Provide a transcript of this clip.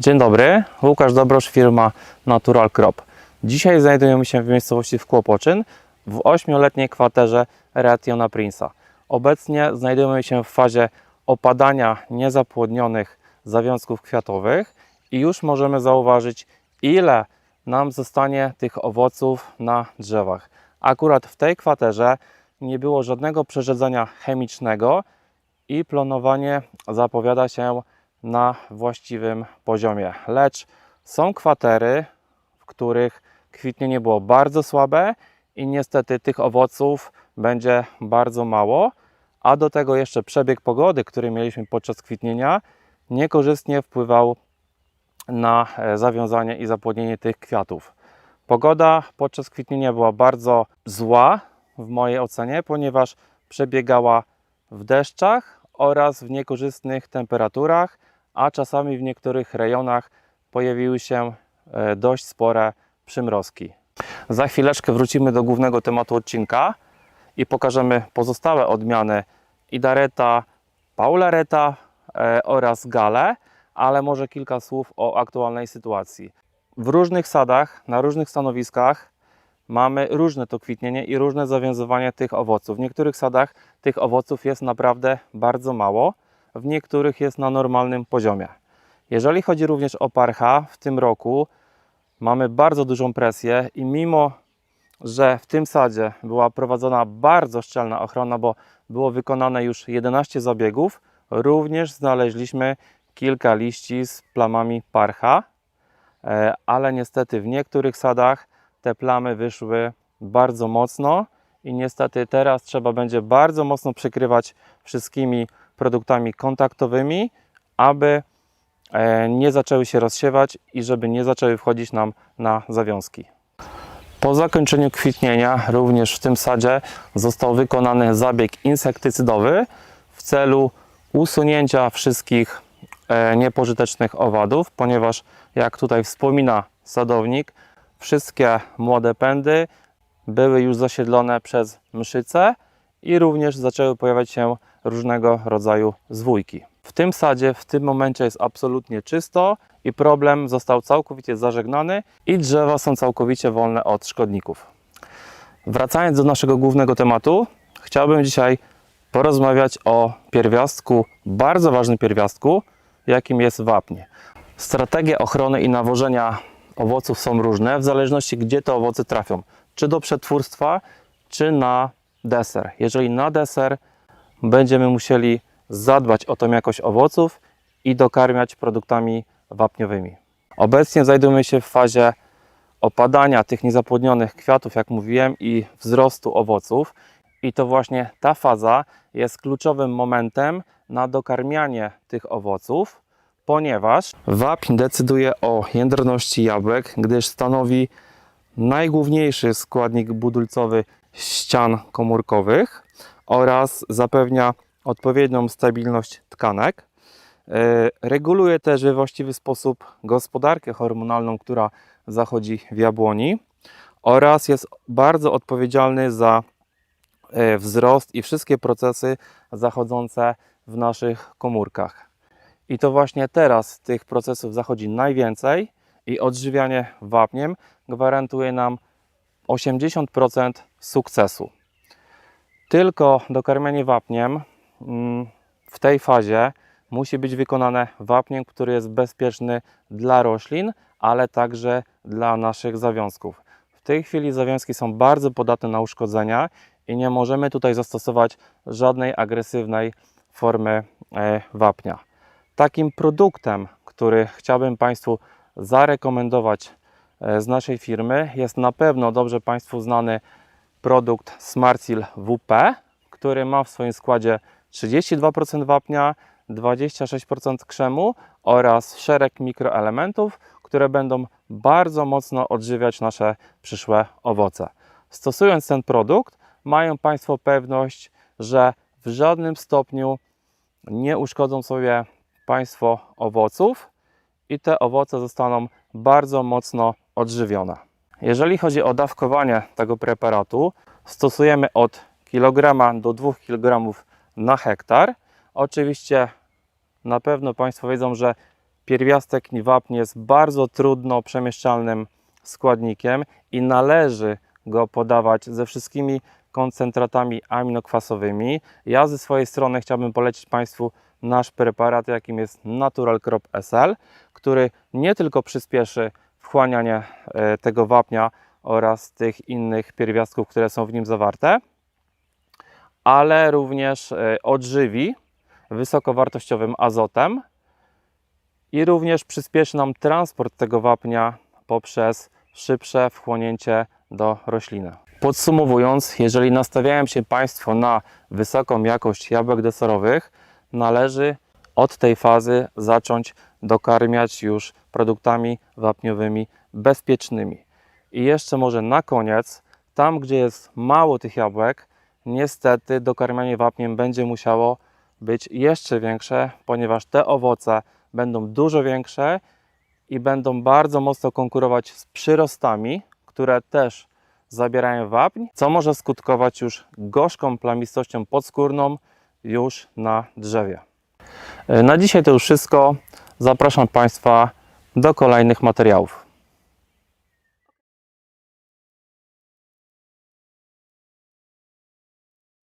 Dzień dobry, Łukasz Dobrosz, firma Natural Crop. Dzisiaj znajdujemy się w miejscowości w Kłopoczyn w ośmioletniej kwaterze Reationa Prince'a. Obecnie znajdujemy się w fazie opadania niezapłodnionych zawiązków kwiatowych i już możemy zauważyć ile nam zostanie tych owoców na drzewach. Akurat w tej kwaterze nie było żadnego przerzedzenia chemicznego i planowanie zapowiada się na właściwym poziomie. Lecz są kwatery, w których kwitnienie było bardzo słabe i niestety tych owoców będzie bardzo mało, a do tego jeszcze przebieg pogody, który mieliśmy podczas kwitnienia, niekorzystnie wpływał na e, zawiązanie i zapłodnienie tych kwiatów. Pogoda podczas kwitnienia była bardzo zła w mojej ocenie, ponieważ przebiegała w deszczach oraz w niekorzystnych temperaturach, a czasami w niektórych rejonach pojawiły się e, dość spore przymrozki. Za chwileczkę wrócimy do głównego tematu odcinka i pokażemy pozostałe odmiany Idareta, Paulareta e, oraz Gale, ale może kilka słów o aktualnej sytuacji. W różnych sadach, na różnych stanowiskach mamy różne to kwitnienie i różne zawiązywanie tych owoców. W niektórych sadach tych owoców jest naprawdę bardzo mało, w niektórych jest na normalnym poziomie. Jeżeli chodzi również o parcha, w tym roku mamy bardzo dużą presję i mimo, że w tym sadzie była prowadzona bardzo szczelna ochrona, bo było wykonane już 11 zabiegów, również znaleźliśmy kilka liści z plamami parcha, e, ale niestety w niektórych sadach te plamy wyszły bardzo mocno i niestety teraz trzeba będzie bardzo mocno przykrywać wszystkimi produktami kontaktowymi, aby e, nie zaczęły się rozsiewać i żeby nie zaczęły wchodzić nam na zawiązki. Po zakończeniu kwitnienia również w tym sadzie został wykonany zabieg insektycydowy w celu usunięcia wszystkich e, niepożytecznych owadów, ponieważ jak tutaj wspomina sadownik, wszystkie młode pędy były już zasiedlone przez mszyce i również zaczęły pojawiać się różnego rodzaju zwójki. W tym sadzie w tym momencie jest absolutnie czysto i problem został całkowicie zażegnany i drzewa są całkowicie wolne od szkodników. Wracając do naszego głównego tematu, chciałbym dzisiaj porozmawiać o pierwiastku, bardzo ważnym pierwiastku, jakim jest wapń. Strategie ochrony i nawożenia owoców są różne, w zależności gdzie te owoce trafią. Czy do przetwórstwa, czy na deser. Jeżeli na deser, będziemy musieli zadbać o tą jakość owoców i dokarmiać produktami wapniowymi. Obecnie znajdujemy się w fazie opadania tych niezapłodnionych kwiatów, jak mówiłem, i wzrostu owoców. I to właśnie ta faza jest kluczowym momentem na dokarmianie tych owoców, ponieważ wapń decyduje o jędrności jabłek, gdyż stanowi najgłówniejszy składnik budulcowy ścian komórkowych oraz zapewnia odpowiednią stabilność tkanek. E, Reguluje też we właściwy sposób gospodarkę hormonalną, która zachodzi w jabłoni oraz jest bardzo odpowiedzialny za e, wzrost i wszystkie procesy zachodzące w naszych komórkach. I to właśnie teraz tych procesów zachodzi najwięcej i odżywianie wapniem gwarantuje nam 80% sukcesu. Tylko dokarmianie wapniem mm, w tej fazie musi być wykonane wapniem, który jest bezpieczny dla roślin, ale także dla naszych zawiązków. W tej chwili zawiązki są bardzo podatne na uszkodzenia i nie możemy tutaj zastosować żadnej agresywnej formy e, wapnia. Takim produktem, który chciałbym Państwu zarekomendować z naszej firmy, jest na pewno dobrze Państwu znany produkt Smartsil WP, który ma w swoim składzie 32% wapnia, 26% krzemu oraz szereg mikroelementów, które będą bardzo mocno odżywiać nasze przyszłe owoce. Stosując ten produkt, mają Państwo pewność, że w żadnym stopniu nie uszkodzą sobie Państwo owoców i te owoce zostaną bardzo mocno odżywione. Jeżeli chodzi o dawkowanie tego preparatu, stosujemy od kilograma do 2 kg na hektar. Oczywiście na pewno Państwo wiedzą, że pierwiastek wapń jest bardzo trudno przemieszczalnym składnikiem i należy go podawać ze wszystkimi koncentratami aminokwasowymi. Ja ze swojej strony chciałbym polecić Państwu nasz preparat, jakim jest Natural Crop SL, który nie tylko przyspieszy wchłanianie e, tego wapnia oraz tych innych pierwiastków, które są w nim zawarte, ale również e, odżywi wysokowartościowym azotem i również przyspieszy nam transport tego wapnia poprzez szybsze wchłonięcie do rośliny. Podsumowując, jeżeli nastawiają się Państwo na wysoką jakość jabłek deserowych, należy od tej fazy zacząć dokarmiać już produktami wapniowymi bezpiecznymi. I jeszcze może na koniec, tam gdzie jest mało tych jabłek, niestety dokarmianie wapniem będzie musiało być jeszcze większe, ponieważ te owoce będą dużo większe i będą bardzo mocno konkurować z przyrostami, które też zabierają wapń, co może skutkować już gorzką plamistością podskórną już na drzewie. E, Na dzisiaj to już wszystko. Zapraszam Państwa do kolejnych materiałów.